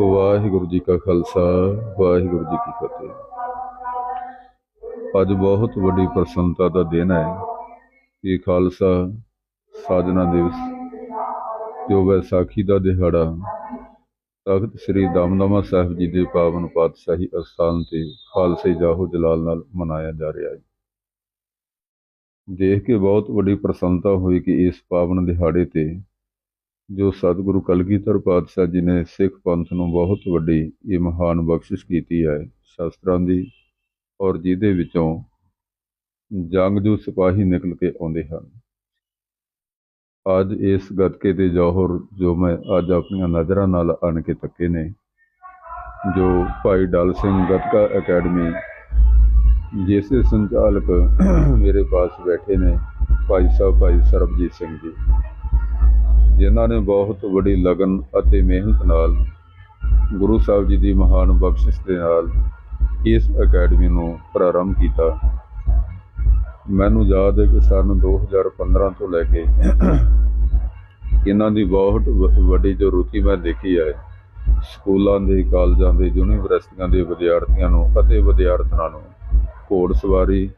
ਵਾਹਿਗੁਰੂ ਜੀ ਕਾ ਖਾਲਸਾ, ਵਾਹਿਗੁਰੂ ਜੀ ਕੀ ਫਤਿਹ। ਅੱਜ ਬਹੁਤ ਵੱਡੀ ਪ੍ਰਸੰਨਤਾ ਦਾ ਦਿਨ ਹੈ ਕਿ ਖਾਲਸਾ ਸਾਜਨਾ ਦਿਵਸ, ਜੋ ਵੈਸਾਖੀ ਦਾ ਦਿਹਾੜਾ, ਤਖਤ ਸ੍ਰੀ ਦਮਦਮਾ ਸਾਹਿਬ ਜੀ ਦੇ ਪਾਵਨ ਪਾਤਸ਼ਾਹੀ ਅਸਥਾਨ ਤੇ ਖਾਲਸੇ ਜਾਹੋ ਜਲਾਲ ਨਾਲ ਮਨਾਇਆ ਜਾ ਰਿਹਾ ਹੈ। ਦੇਖ ਕੇ ਬਹੁਤ ਵੱਡੀ ਪ੍ਰਸੰਨਤਾ ਹੋਈ ਕਿ ਇਸ ਪਾਵਨ ਦਿਹਾੜੇ ਤੇ ਜੋ ਸਤਿਗੁਰੂ ਕਲਗੀਧਰ ਪਾਤਸ਼ਾਹ ਜੀ ਨੇ ਸਿੱਖ ਪੰਥ ਨੂੰ ਬਹੁਤ ਵੱਡੀ ਇਹ ਮਹਾਨ ਬਖਸ਼ਿਸ਼ ਕੀਤੀ ਹੈ ਸ਼ਾਸਤਰਾਂ ਦੀ ਔਰ ਜਿਹਦੇ ਵਿੱਚੋਂ ਜੰਗਜੂ ਸਿਪਾਹੀ ਨਿਕਲ ਕੇ ਆਉਂਦੇ ਹਨ। ਅੱਜ ਇਸ ਗੱਤਕੇ ਦੇ ਜੋਹਰ ਜੋ ਮੈਂ ਅੱਜ ਆਪਣੀਆਂ ਨਜ਼ਰਾਂ ਨਾਲ ਆਣ ਕੇ ਤੱਕੇ ਨੇ, ਜੋ ਭਾਈ ਡਲ ਸਿੰਘ ਗੱਤਕਾ ਅਕੈਡਮੀ, ਜਿਸ ਦੇ ਸੰਚਾਲਕ ਮੇਰੇ ਪਾਸ ਬੈਠੇ ਨੇ ਭਾਈ ਸਾਹਿਬ ਭਾਈ ਸਰਬਜੀਤ ਸਿੰਘ ਜੀ। ਜਿਨ੍ਹਾਂ ਨੇ ਬਹੁਤ ਵੱਡੀ ਲਗਨ ਅਤੇ ਮਿਹਨਤ ਨਾਲ ਗੁਰੂ ਸਾਹਿਬ ਜੀ ਦੀ ਮਹਾਨ ਬਖਸ਼ਿਸ਼ ਦੇ ਨਾਲ ਇਸ ਅਕੈਡਮੀ ਨੂੰ ਪ੍ਰਾਰੰਭ ਕੀਤਾ। ਮੈਨੂੰ ਯਾਦ ਹੈ ਕਿ ਸਨ 2015 ਤੋਂ ਲੈ ਕੇ ਇਹਨਾਂ ਦੀ ਬਹੁਤ ਵ- ਵੱਡੀ ਜੋ ਰੁਚੀ ਮੈਂ ਦੇਖੀ ਹੈ, ਸਕੂਲਾਂ ਦੇ, ਕਾਲਜਾਂ ਦੇ, ਯੂਨੀਵਰਸਿਟੀਆਂ ਦੇ ਵਿਦਿਆਰਥੀਆਂ ਨੂੰ ਅਤੇ ਵਿਦਿਆਰਥਣਾਂ ਨੂੰ ਘੋੜ ਸਵਾਰੀ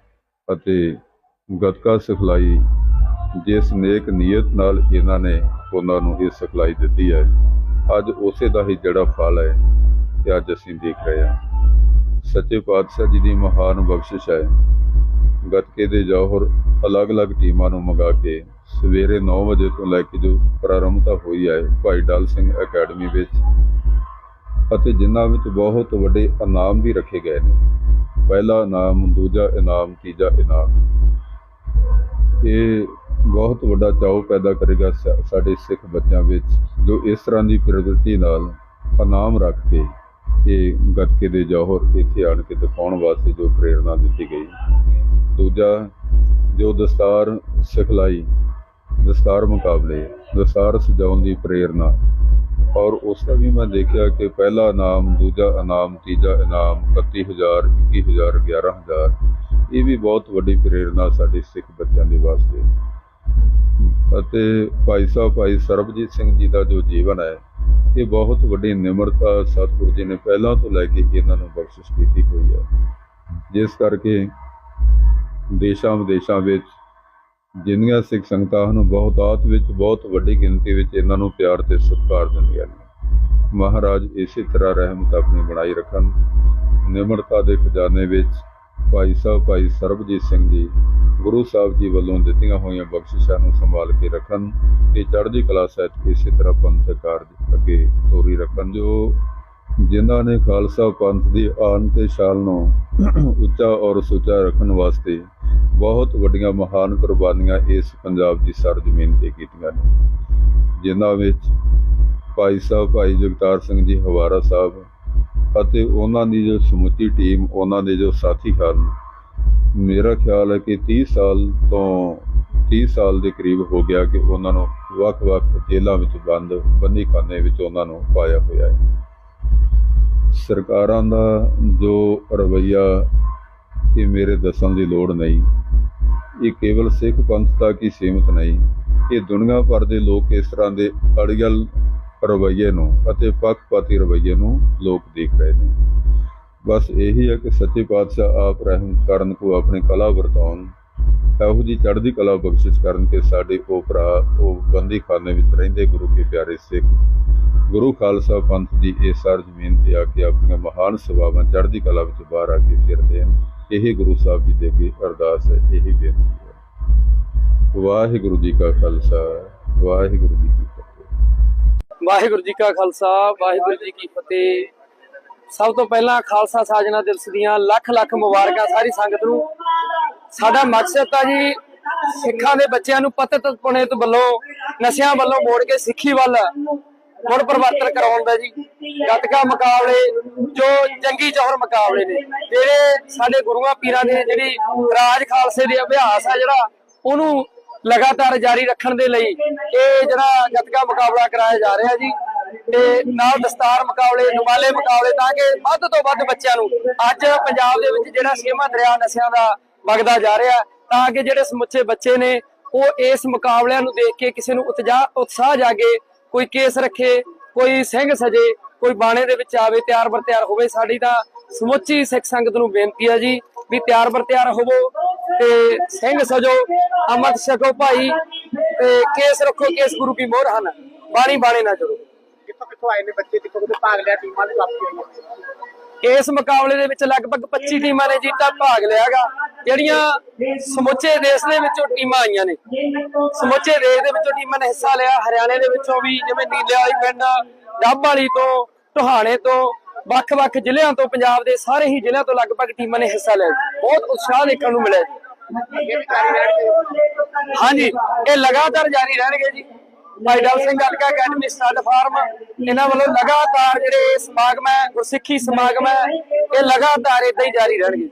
ਅਤੇ ਗੱਤਕਾ ਸਿਖਲਾਈ ਜਿਸ ਨੇਕ ਨੀਅਤ ਨਾਲ ਇਹਨਾਂ ਨੇ ਉਹਨਾਂ ਨੂੰ ਇਹ ਸਿਖਲਾਈ ਦਿੱਤੀ ਹੈ। ਅੱਜ ਉਸੇ ਦਾ ਹੀ ਜਿਹੜਾ ਫਲ ਹੈ ਤੇ ਅੱਜ ਅਸੀਂ ਦੇਖ ਰਹੇ ਹਾਂ। ਸੱਚੇ ਪਾਤਸ਼ਾਹ ਜੀ ਦੀ ਮਹਾਨ ਬਖਸ਼ਿਸ਼ ਹੈ। ਗੱਤਕੇ ਦੇ ਜੌਹਰ ਅਲੱਗ-ਅਲੱਗ ਟੀਮਾਂ ਨੂੰ ਮੰਗਾ ਕੇ ਸਵੇਰੇ 9 ਵਜੇ ਤੋਂ ਲੈ ਕੇ ਜੋ ਪ੍ਰਾਰੰਭਤਾ ਹੋਈ ਹੈ, ਭਾਈ ਡਲ ਸਿੰਘ ਅਕੈਡਮੀ ਵਿੱਚ ਅਤੇ ਜਿਨ੍ਹਾਂ ਵਿੱਚ ਬਹੁਤ ਵੱਡੇ ਇਨਾਮ ਵੀ ਰੱਖੇ ਗਏ ਨੇ। ਪਹਿਲਾ ਇਨਾਮ, ਦੂਜਾ ਇਨਾਮ, ਤੀਜਾ ਇਨਾਮ। ਇਹ ਬਹੁਤ ਵੱਡਾ ਚਾਅ ਪੈਦਾ ਕਰੇਗਾ ਸਾ- ਸਾਡੇ ਸਿੱਖ ਬੱਚਿਆਂ ਵਿੱਚ, ਜੋ ਇਸ ਤਰ੍ਹਾਂ ਦੀ ਪ੍ਰਵਿਰਤੀ ਨਾਲ ਇਨਾਮ ਰੱਖ ਕੇ ਇਹ ਗੱਤਕੇ ਦੇ ਜੌਹਰ ਇੱਥੇ ਆਣ ਕੇ ਦਿਖਾਉਣ ਵਾਸਤੇ ਜੋ ਪ੍ਰੇਰਣਾ ਦਿੱਤੀ ਗਈ। ਦੂਜਾ, ਜੋ ਦਸਤਾਰ ਸਿਖਲਾਈ, ਦਸਤਾਰ ਮੁਕਾਬਲੇ, ਦਸਤਾਰ ਸਜਾਉਣ ਦੀ ਪ੍ਰੇਰਣਾ ਔਰ ਉਸ ਦਾ ਵੀ ਮੈਂ ਦੇਖਿਆ ਕਿ ਪਹਿਲਾ ਇਨਾਮ, ਦੂਜਾ ਇਨਾਮ, ਤੀਜਾ ਇਨਾਮ 31000 21000 11000 ਇਹ ਵੀ ਬਹੁਤ ਵੱਡੀ ਪ੍ਰੇਰਣਾ ਸਾਡੇ ਸਿੱਖ ਬੱਚਿਆਂ ਦੇ ਵਾਸਤੇ ਅਤੇ ਭਾਈ ਸਾਹਿਬ, ਭਾਈ ਸਰਬਜੀਤ ਸਿੰਘ ਜੀ ਦਾ ਜੋ ਜੀਵਨ ਹੈ, ਇਹ ਬਹੁਤ ਵੱਡੀ ਨਿਮਰਤਾ ਸਤਿਗੁਰੂ ਜੀ ਨੇ ਪਹਿਲਾਂ ਤੋਂ ਲੈ ਕੇ ਇਹਨਾਂ ਨੂੰ ਬਖਸ਼ਿਸ਼ ਕੀਤੀ ਹੋਈ ਹੈ। ਜਿਸ ਕਰਕੇ ਦੇਸ਼ਾਂ ਵਿਦੇਸ਼ਾਂ ਵਿੱਚ ਜਿੰਨੀਆਂ ਸਿੱਖ ਸੰਗਤਾਂ ਹਨ ਬਹੁਤਾਤ ਵਿੱਚ, ਬਹੁਤ ਵੱਡੀ ਗਿਣਤੀ ਵਿੱਚ ਇਹਨਾਂ ਨੂੰ ਪਿਆਰ ਤੇ ਸਤਿਕਾਰ ਦਿੰਦੀਆਂ ਨੇ। ਮਹਾਰਾਜ ਇਸੇ ਤਰ੍ਹਾਂ ਰਹਿਮਤ ਆਪਣੀ ਬਣਾਈ ਰੱਖਣ, ਨਿਮਰਤਾ ਦੇ ਖਜ਼ਾਨੇ ਵਿੱਚ ਭਾਈ ਸਾਹਿਬ, ਭਾਈ ਸਰਬਜੀਤ ਸਿੰਘ ਜੀ, ਗੁਰੂ ਸਾਹਿਬ ਜੀ ਵੱਲੋਂ ਦਿੱਤੀਆਂ ਹੋਈਆਂ ਬਖਸ਼ਿਸ਼ਾਂ ਨੂੰ ਸੰਭਾਲ ਕੇ ਰੱਖਣ ਤੇ ਚੜ੍ਹਦੀ ਕਲਾ ਸਹਿਤ ਇਸੇ ਤਰ੍ਹਾਂ ਪੰਥ ਕਾਰਜ ਅੱਗੇ ਤੋਰੀ ਰੱਖਣ ਜੋ ਜਿਨ੍ਹਾਂ ਨੇ ਖਾਲਸਾ ਪੰਥ ਦੀ ਆਨ ਤੇ ਸ਼ਾਨ ਨੂੰ ਉੱਚਾ ਔਰ ਸੁੱਚਾ ਰੱਖਣ ਵਾਸਤੇ ਬਹੁਤ ਵੱਡੀਆਂ ਮਹਾਨ ਕੁਰਬਾਨੀਆਂ ਇਸ ਪੰਜਾਬ ਦੀ ਸਰਜ਼ਮੀਨ ਤੇ ਕੀਤੀਆਂ ਨੇ। ਜਿਨ੍ਹਾਂ ਵਿੱਚ ਭਾਈ ਸਾਹਿਬ, ਭਾਈ ਜਗਤਾਰ ਸਿੰਘ ਜੀ, ਹਵਾਰਾ ਸਾਹਿਬ ਅਤੇ ਉਹਨਾਂ ਦੀ ਜੋ ਸਮੁੱਚੀ ਟੀਮ, ਉਹਨਾਂ ਦੇ ਜੋ ਸਾਥੀ ਹਨ, ਮੇਰਾ ਖਿਆਲ ਹੈ ਕਿ 30 ਸਾਲ ਤੋਂ 30 ਸਾਲ ਦੇ ਕਰੀਬ ਹੋ ਗਿਆ ਕਿ ਉਹਨਾਂ ਨੂੰ ਵੱਖ-ਵੱਖ ਜੇਲ੍ਹਾਂ ਵਿੱਚ ਬੰਦ, ਬੰਦੀਖਾਨੇ ਵਿੱਚ ਉਹਨਾਂ ਨੂੰ ਪਾਇਆ ਹੋਇਆ ਹੈ। ਸਰਕਾਰਾਂ ਦਾ ਜੋ ਰਵੱਈਆ, ਇਹ ਮੇਰੇ ਦੱਸਣ ਦੀ ਲੋੜ ਨਹੀਂ। ਇਹ ਕੇਵਲ ਸਿੱਖ ਪੰਥ ਤੱਕ ਹੀ ਸੀਮਿਤ ਨਹੀਂ। ਇਹ ਦੁਨੀਆ ਭਰ ਦੇ ਲੋਕ ਇਸ ਤਰ੍ਹਾਂ ਦੇ ਅੜੀਅਲ ਰਵੱਈਏ ਨੂੰ ਅਤੇ ਪੱਖਪਾਤੀ ਰਵੱਈਏ ਨੂੰ ਲੋਕ ਦੇਖ ਰਹੇ ਨੇ। ਬਸ ਇਹੀ ਹੈ ਕਿ ਸੱਚੇ ਪਾਤਸ਼ਾਹ ਆਪ ਰਹਿਮ ਕਰਨ ਕੋ ਆਪਣੀ ਕਲਾ ਵਰਤਾਉਣ, ਇਹੋ ਜੀ ਚੜ੍ਹਦੀ ਕਲਾ ਬਖਸ਼ਿਸ਼ ਕਰਨ ਕਿ ਸਾਡੇ ਉਹ ਭਰਾ, ਉਹ ਬੰਦੀ ਖਾਨੇ ਵਿੱਚ ਰਹਿੰਦੇ ਗੁਰੂ ਕੇ ਪਿਆਰੇ ਸਿੱਖ, ਗੁਰੂ ਖਾਲਸਾ ਪੰਥ ਦੀ ਇਹ ਸਾਰ ਜ਼ਮੀਨ ਤੇ ਆ ਕੇ ਆਪਣੀਆਂ ਮਹਾਨ ਸੇਵਾਵਾਂ ਚੜ੍ਹਦੀ ਕਲਾ ਵਿੱਚ ਬਾਹਰ ਆ ਕੇ ਫਿਰਦੇ ਹਨ। ਇਹ ਗੁਰੂ ਸਾਹਿਬ ਜੀ ਦੇ ਅੱਗੇ ਅਰਦਾਸ ਹੈ, ਇਹੀ ਬੇਨਤੀ ਹੈ। ਵਾਹਿਗੁਰੂ ਜੀ ਕਾ ਖਾਲਸਾ, ਵਾਹਿਗੁਰੂ ਜੀ ਵਾਹਿਗੁਰੂ ਜੀ ਕਾ ਖਾਲਸਾ, ਵਾਹਿਗੁਰੂ ਜੀ ਕੀ ਫਤਿਹ। ਸਭ ਤੋਂ ਪਹਿਲਾਂ ਖਾਲਸਾ ਸਾਜਣਾ ਦਿਵਸ ਦੀਆਂ ਲੱਖ ਲੱਖ ਮੁਬਾਰਕਾਂ ਸਾਰੀ ਸੰਗਤ ਨੂੰ। ਸਾਡਾ ਮਕਸਦ ਤਾਂ ਜੀ ਸਿੱਖਾਂ ਦੇ ਬੱਚਿਆਂ ਨੂੰ ਪਤਤ ਪੁਣੇ ਤੋਂ ਵੱਲੋਂ, ਨਸ਼ਿਆਂ ਵੱਲੋਂ ਮੋੜ ਕੇ ਸਿੱਖੀ ਵੱਲ ਮੁੜ ਪਰਿਵਰਤਨ ਕਰਾਉਣ ਦਾ ਜੀ। ਗੱਤਕਾ ਮੁਕਾਬਲੇ, ਜੋ ਜੰਗੀ ਜੋਹਰ ਮੁਕਾਬਲੇ ਨੇ। ਜਿਹੜੇ ਸਾਡੇ ਗੁਰੂਆਂ, ਪੀਰਾਂ ਦੇ ਜਿਹੜੀ ਰਾਜ ਖਾਲਸੇ ਦੇ ਅਭਿਆਸ ਆ ਜਿਹੜਾ, ਉਹਨੂੰ ਲਗਾਤਾਰ ਜਾਰੀ ਰੱਖਣ ਦੇ ਲਈ ਇਹ ਜਿਹੜਾ ਗੱਤਕਾ ਮੁਕਾਬਲਾ ਕਰਾਇਆ ਜਾ ਰਿਹਾ ਜੀ, ਤੇ ਨਾਲ ਦਸਤਾਰ ਮੁਕਾਬਲੇ ਨੁਮਾਲੇ ਮੁਕਾਬਲੇ, ਤਾਂ ਕਿ ਵੱਧ ਤੋਂ ਵੱਧ ਬੱਚਿਆਂ ਨੂੰ ਅੱਜ ਪੰਜਾਬ ਦੇ ਵਿੱਚ ਜਿਹੜਾ ਸੇਮਾ ਦਰਿਆ ਨਸ਼ਿਆਂ ਦਾ ਵਗਦਾ ਜਾ ਰਿਹਾ, ਤਾਂ ਕਿ ਜਿਹੜੇ ਸਮੁੱਚੇ ਬੱਚੇ ਨੇ, ਉਹ ਇਸ ਮੁਕਾਬਲਿਆਂ ਨੂੰ ਦੇਖ ਕੇ ਕਿਸੇ ਨੂੰ ਉਤਜਾ, ਉਤਸ਼ਾਹ ਜਾਗੇ, ਕੋਈ ਕੇਸ ਰੱਖੇ, ਕੋਈ ਸਿੰਘ ਸਜੇ, ਕੋਈ ਬਾਣੇ ਦੇ ਵਿੱਚ ਆਵੇ ਤਿਆਰ ਬਰ ਤਿਆਰ ਹੋਵੇ, ਸਾਡੀ ਤਾਂ ਸਮੁੱਚੀ ਸਿੱਖ ਸੰਗਤ ਨੂੰ ਬੇਨਤੀ ਹੈ ਜੀ। ਵੀ ਤਿਆਰ ਬਰ ਤਿਆਰ ਹੋਵੋ ਤੇ ਸਿੰਘ ਸਜੋ ਅਮਰ ਛਕੋ ਭਾਈ ਤੇ ਕੇਸ ਰੱਖੋ ਕੇਸ ਗੁਰੂ ਕੀ ਮੋਹਰ ਹਨ। ਬਾਣੀ ਬਾਣੇ ਨਾ ਜੁੜੋ। ਕਿੱਥੋਂ ਕਿੱਥੋਂ ਆਏ ਨੇ ਬੱਚੇ? ਕਿੱਥੋਂ ਕਿੱਥੋਂ ਭਾਗ ਲਿਆ ਟੀਮਾਂ ਦੀ ਕਾਪੀ ਆਈਆਂ ਇਸ ਮੁਕਾਬਲੇ ਦੇ ਵਿੱਚ ਲਗਭਗ 25 ਟੀਮਾਂ ਨੇ ਜੀਤਾ ਭਾਗ ਲਿਆਗਾ। ਜਿਹੜੀਆਂ ਸਮੁੱਚੇ ਦੇਸ਼ ਦੇ ਵਿੱਚੋਂ ਟੀਮਾਂ ਆਈਆਂ ਨੇ। ਸਮੁੱਚੇ ਦੇਸ਼ ਦੇ ਵਿੱਚੋਂ ਟੀਮਾਂ ਨੇ ਹਿੱਸਾ ਲਿਆ। ਹਰਿਆਣੇ ਦੇ ਵਿੱਚੋਂ ਵੀ ਜਿਵੇਂ ਨੀਲੇ ਵਾਲੀ ਪਿੰਡ ਡੱਬ ਵਾਲੀ ਤੋਂ ਟੋਹਾਣੇ ਤੋਂ ਵੱਖ-ਵੱਖ ਜ਼ਿਲ੍ਹਿਆਂ ਤੋਂ, ਪੰਜਾਬ ਦੇ ਸਾਰੇ ਹੀ ਜ਼ਿਲ੍ਹਿਆਂ ਤੋਂ ਲਗਭਗ ਟੀਮਾਂ ਨੇ ਹਿੱਸਾ ਲਿਆ ਜੀ। ਬਹੁਤ ਉਤਸ਼ਾਹ ਦੇਖਣ ਨੂੰ ਮਿਲਿਆ ਜੀ। ਹਾਂਜੀ, ਇਹ ਲਗਾਤਾਰ ਜਾਰੀ ਰਹਿਣਗੇ ਜੀ। ਭਾਈ ਡਲ Singh Alka academy stud farm, ਇਹਨਾਂ ਵੱਲੋਂ ਲਗਾਤਾਰ ਜਿਹੜੇ ਸਮਾਗਮ ਹੈ, ਗੁਰਸਿੱਖੀ ਸਮਾਗਮ ਹੈ, ਇਹ ਲਗਾਤਾਰ ਇਦਾਂ ਹੀ ਜਾਰੀ ਰਹਿਣਗੇ